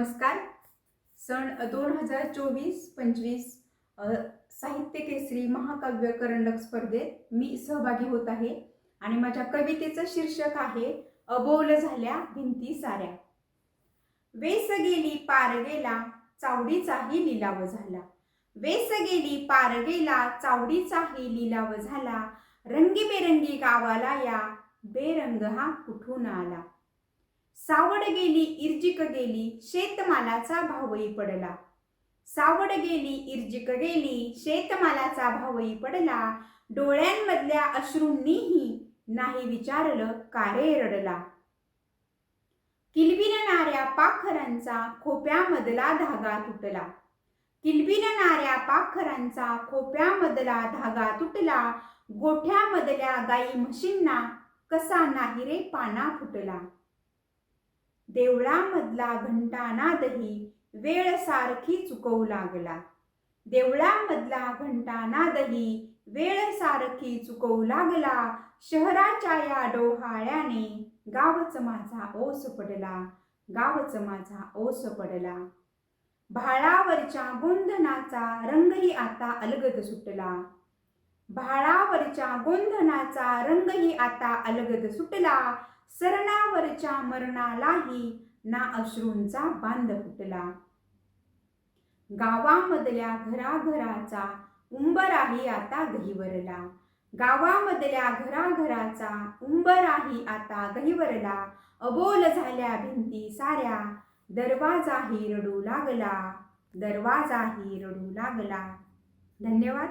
नमस्कार. सण दोन हजार चोवीस पंचवीस साहित्य केसरी महाकाव्य करंडक स्पर्धेत मी सहभागी होत आहे आणि माझ्या कवितेचं शीर्षक आहे अबोल झाल्या भिंती साऱ्या. वेस गेली पार गेला चावडीचाही लिलाव झाला. वेस गेली पार गेला चावडीचाही लिलाव झाला. रंगीबेरंगी गावाला या बेरंग हा कुठून आला? सावड गेली इर्जिक गेली शेतमालाचा भावही पडला. सावड गेली इर्जिक गेली शेतमालाचा भावही पडला. डोळ्यांमधल्या अश्रूंनीही नाही विचारलं कारे रडला. किलबिलणाऱ्या पाखरांचा खोप्यामधला धागा तुटला. किलबिलणाऱ्या पाखरांचा खोप्यामधला धागा तुटला. गोठ्यामधल्या गाई म्हशींना कसा नाही रे पाना फुटला. देवळामधला घंटानादही वेळ सारखी चुकवू लागला. देवळामधला घंटानादही वेळ सारखी चुकवू लागला. शहराच्या या डोहाळ्याने गावच माझा ओस पडला. गावच माझा ओस पडला. भाळावरच्या गोंधनाचा रंगही आता अलगद सुटला. भाळावरच्या गोंधनाचा रंगही आता अलगद सुटला. सरणावरच्या मरणालाही ना अश्रूंचा बांध फुटला. गावामधल्या घराघराचा उंबराही आता गहिवरला. गावामधल्या घराघराचा उंबराही आता गहिवरला. अबोल झाल्या भिंती साऱ्या दरवाजाही रडू लागला. दरवाजाही रडू लागला. धन्यवाद.